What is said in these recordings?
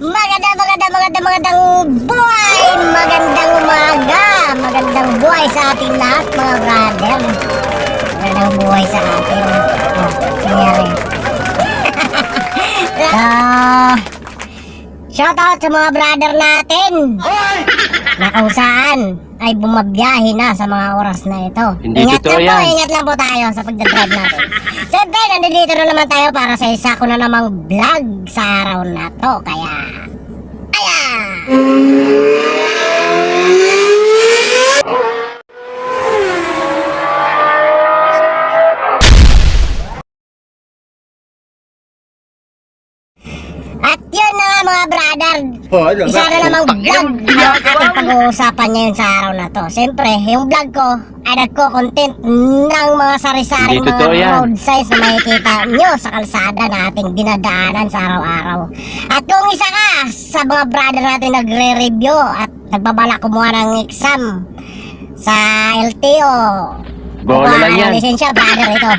Maganda, maganda, maganda, magandang buhay! Magandang umaga! Magandang buhay sa ating lahat, mga brother. Magandang buhay sa atin. Oh, nangyari. so, shoutout sa mga brother natin na kung saan ay bumabiyahe na sa mga oras na ito. Hindi ingat totoo lang po, yan. ingat lang po tayo sa pagdadrive natin. Siyempre, nandito na naman tayo para sa isa ko na namang vlog sa araw na to. Kaya, ayan! At yun na nga mga brother, Oh, ano isa na namang vlog mo. pag-uusapan ngayon sa araw na to. Siyempre, yung vlog ko ay nagko-content ng mga sari-saring mga road signs na makikita nyo sa kalsada na ating dinadaanan sa araw-araw. At kung isa ka sa mga brother natin nagre-review at nagbabala kumuha ng exam sa LTO, Bola lang yan. lisensya, brother, ito.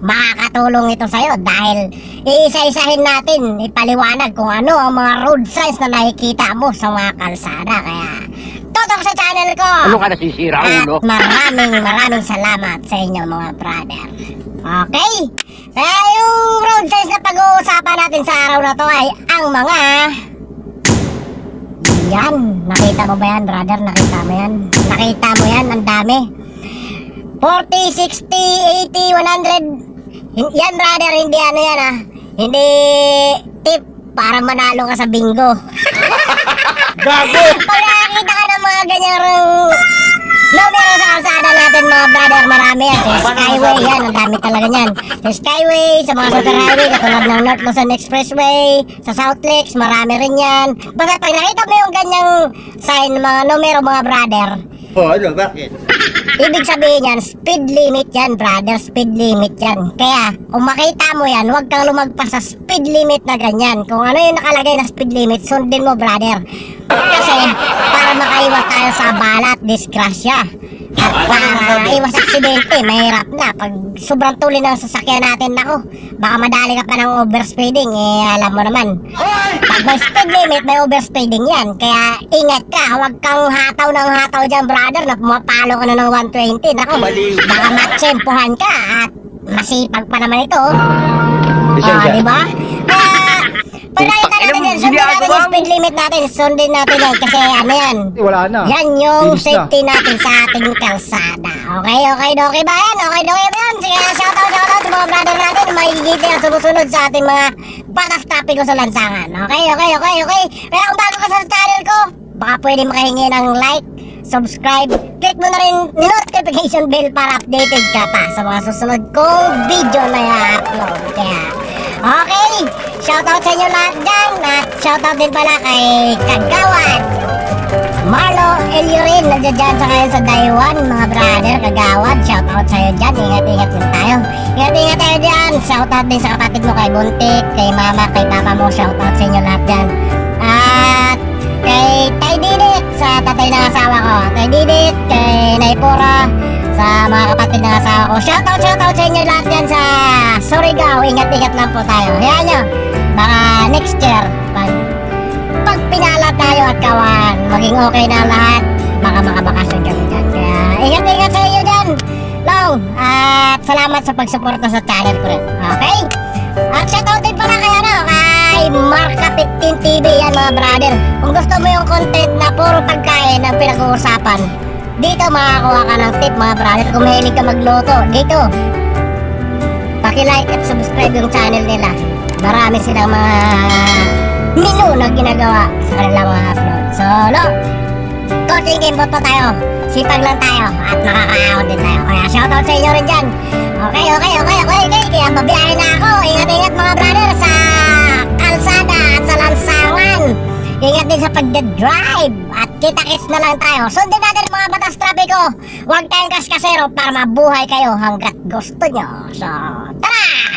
Makakatulong ito sa'yo dahil iisa-isahin natin, ipaliwanag kung ano ang mga road signs na nakikita mo sa mga kalsada. Kaya, totok sa channel ko! Ano ka nasisira, At ulo? maraming maraming salamat sa inyo mga brother. Okay? Kaya yung road signs na pag-uusapan natin sa araw na to ay ang mga... Yan, nakita mo ba yan brother? Nakita mo yan? Nakita mo yan? Ang dami. 40, 60, 80, 100. Hin- Yan brother, hindi ano yan ah. Hindi tip para manalo ka sa bingo. Gago! Pag nakakita ka ng mga ganyang numero sa kalsada natin mga brother, marami yan. Sa Skyway, yan, ang dami talaga yan. Sa Skyway, sa mga super highway, katulad ng North Luzon Expressway, sa South Lakes, marami rin yan. Basta pag nakita mo yung ganyang sign, mga numero mga brother, Oh, ano, bakit? Ibig sabihin yan, speed limit yan, brother. Speed limit yan. Kaya, kung makita mo yan, huwag kang lumagpas sa speed limit na ganyan. Kung ano yung nakalagay na speed limit, sundin mo, brother. Kasi, para makaiwas tayo sa bala at disgrasya. At para iwas aksidente, mahirap na. Pag sobrang tuloy ng sasakyan natin, nako, baka madali ka pa ng overspeeding, eh, alam mo naman. May speed limit, may overspeeding yan. Kaya ingat ka, huwag kang hataw ng hataw dyan, brother, na pumapalo ka na ng 120. Nako, Baliw. baka matsempuhan ka at masipag pa naman ito. Ah, isa. di ba? Kaya, pag nakita Putang ina natin yan, ginagawa yung speed limit natin. Sundin natin yan kasi ano yan. Wala na. Yan yung Bilis na. safety natin sa ating kalsada. Okay, okay, okay ba yan? Okay, okay ba yan? Sige, shoutout, shoutout sa mga brother natin na makikita ang sumusunod sa ating mga batas trapiko sa lansangan. Okay, okay, okay, okay. Kaya kung bago ka sa channel ko, baka pwede makahingi ng like, subscribe, click mo na rin notification bell para updated ka pa sa mga susunod kong video na i-upload. Kaya, okay, shoutout sa inyo lahat dyan at shoutout din pala kay Kagawad. Marlo Eliurin, nandiyan dyan sa ngayon sa Taiwan, mga brother, kagawad, shoutout sa'yo dyan, ingat-ingat din tayo. Ingat-ingat tayo dyan, shoutout din sa kapatid mo kay Buntik, kay mama, kay papa mo, shoutout sa inyo lahat dyan. At kay Tay Didit, sa tatay ng asawa ko, Tay Didit, kay Naipura, sa mga kapatid ng asawa ko. Shoutout, shoutout sa inyo lahat dyan sa Surigao, ingat-ingat lang po tayo. Hayaan nyo, baka next year, pag pag pinala tayo at kawan, maging okay na lahat, baka makabakasyon kami dyan. Kaya ingat-ingat sa iyo dyan, Long. At salamat sa pagsuporta sa channel ko rin. Okay? At shoutout din pala kay ano, kay Marka 15 TV yan mga brother. Kung gusto mo yung content na puro pagkain ang pinag-uusapan, dito makakuha ka ng tip mga brother. Kung mahilig ka magluto, dito. Paki-like at subscribe yung channel nila. Marami silang mga menu na ginagawa sa kanilang mga upload. So, no, coaching game bot pa tayo. Sipag lang tayo at makakaahon din tayo. Kaya shoutout sa inyo rin dyan. Okay, okay, okay, okay, okay. Kaya babiyahin na ako. Ingat-ingat mga brother sa kalsada at sa lansangan. Ingat din sa pagdadrive at kita-kits na lang tayo. Sundin natin mga batas trapiko. Huwag tayong kaskasero para mabuhay kayo hanggat gusto nyo. So, tara!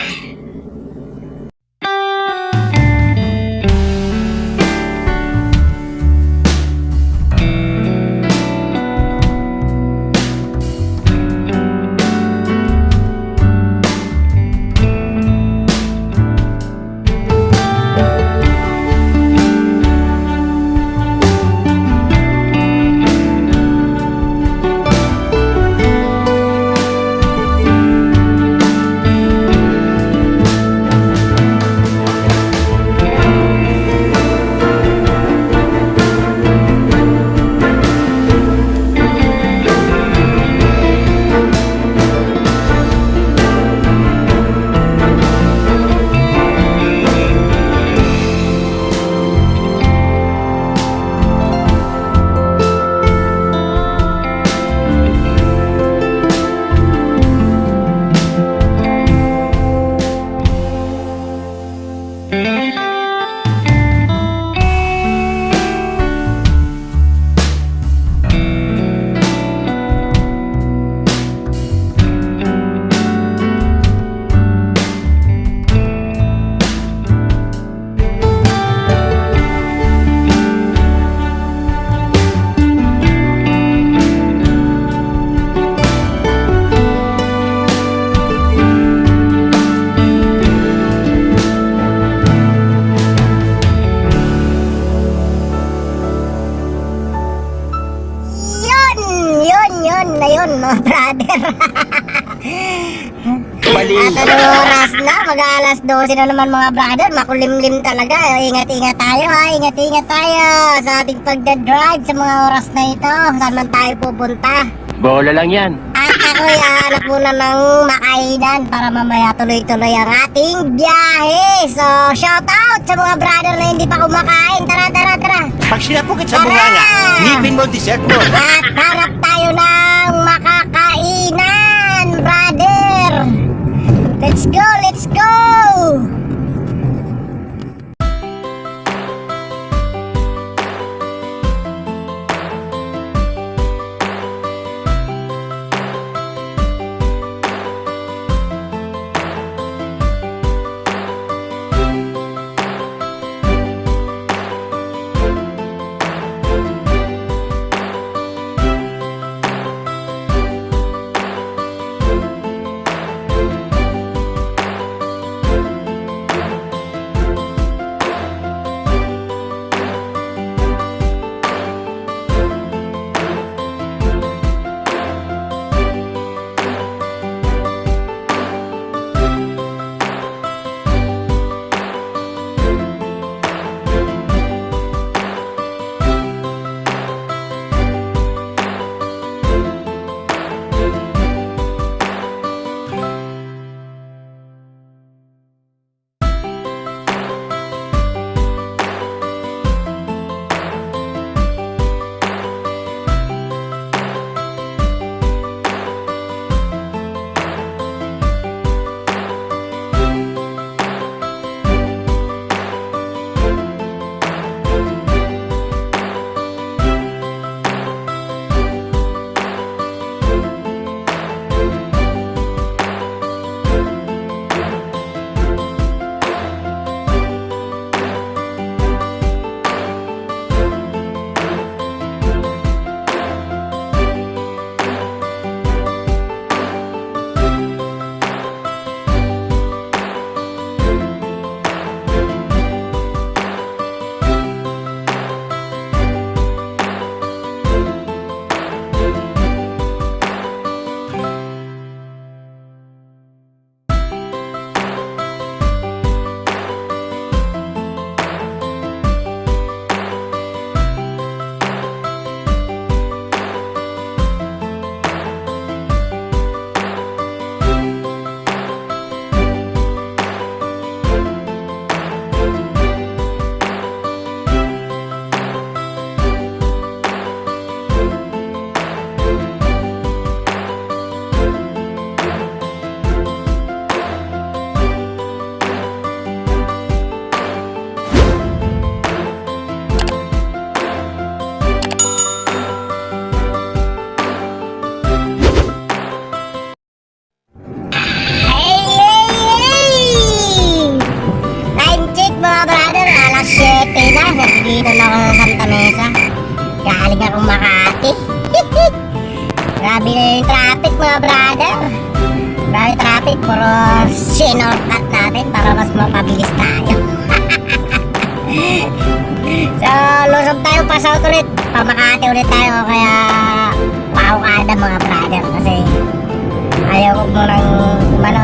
Oras na? Mag-alas 12 na naman mga brother. Makulimlim talaga. Ingat-ingat tayo ha. Ingat-ingat tayo sa ating pagdadrive sa mga oras na ito. Saan man tayo pupunta. Bola lang yan. At ako'y hahanap muna ng makainan para mamaya tuloy-tuloy ang ating biyahe. So, shout out sa mga brother na hindi pa kumakain. Tara, tara, tara. Pag sinapukit sa bunganga, ngipin mo dessert mo. At hanap tayo ng makakainan. Let's go, let's go. Lusog tayo, pass out ulit. Pamakati ulit tayo, kaya paukada mga brother. Kasi ayaw ko munang umano,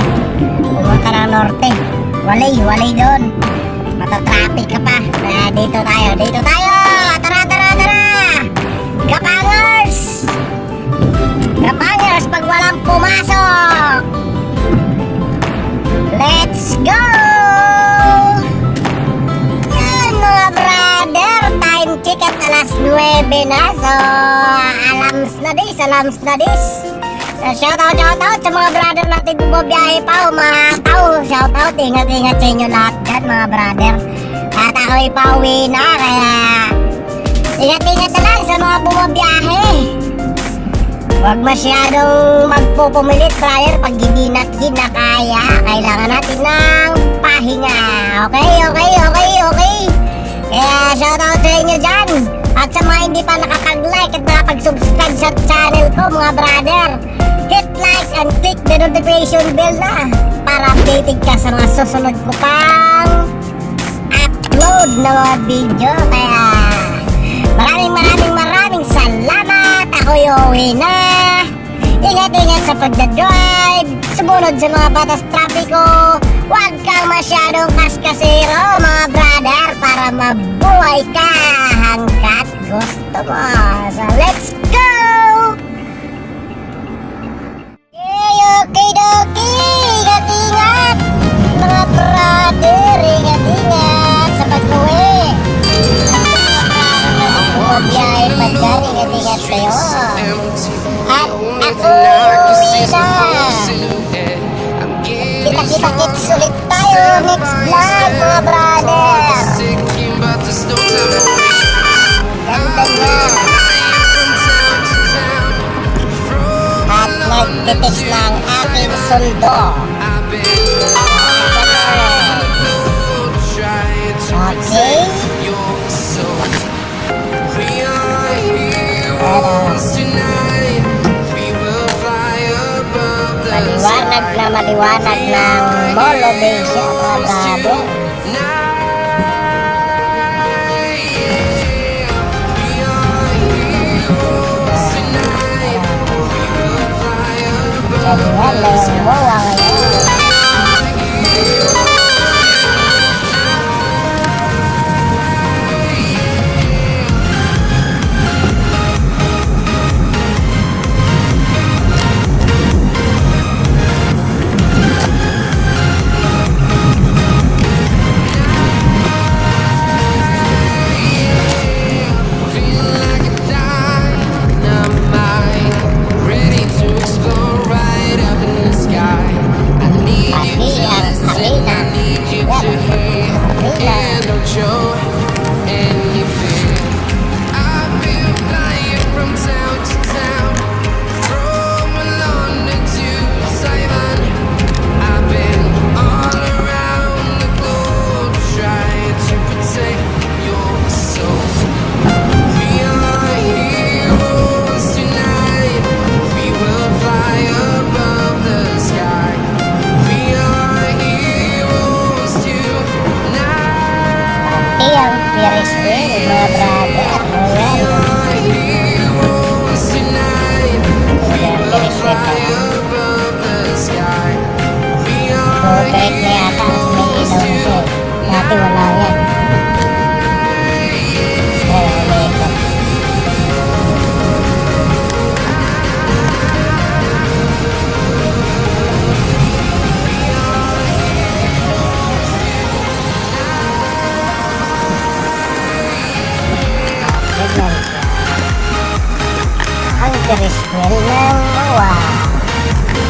pumunta ng norte. Walay, walay doon. Matatraffic ka pa. Kaya dito tayo, dito tayo! Tara, tara, tara! Gapangers! Gapangers, pag walang pumasok! Let's go! 9 na. So, alams na dis, alams na dis. So, shoutout, shoutout sa mga brother natin bumabiyahe pa, umahataw. Shoutout, ingat-ingat sa inyo lahat dyan mga brother. At ako'y pauwi na, kaya ingat-ingat na lang sa mga bumabiyahe. Huwag masyadong magpupumilit, brother, pag hindi natin na kaya. Kailangan natin ng pahinga. Okay, okay, okay, okay. Kaya shoutout sa inyo dyan. Hindi pa nakapag-like at nakapag-subscribe sa channel ko, mga brother, hit like and click the notification bell na para updated ka sa mga susunod ko pang upload na mga video. Kaya maraming maraming maraming salamat. Ako'y uwi na. sa pagdadrive, sumunod sa mga batas trapiko, huwag kang masyadong kaskasero mga brother para mabuhay ka gusto mo. So let's go! Hey, okay, okay, ingat-ingat mga brother, ingat-ingat sa pag-uwi. Bumabiyahe pa dyan, ingat-ingat kayo. At ako uwi na. Kita-kita kits ulit tayo next vlog mga brother. At nagtitext na ang aking sundo. Okay? Maliwanag na maliwanag ng Molo Bay siya mga brother. finish cleaning my Noah.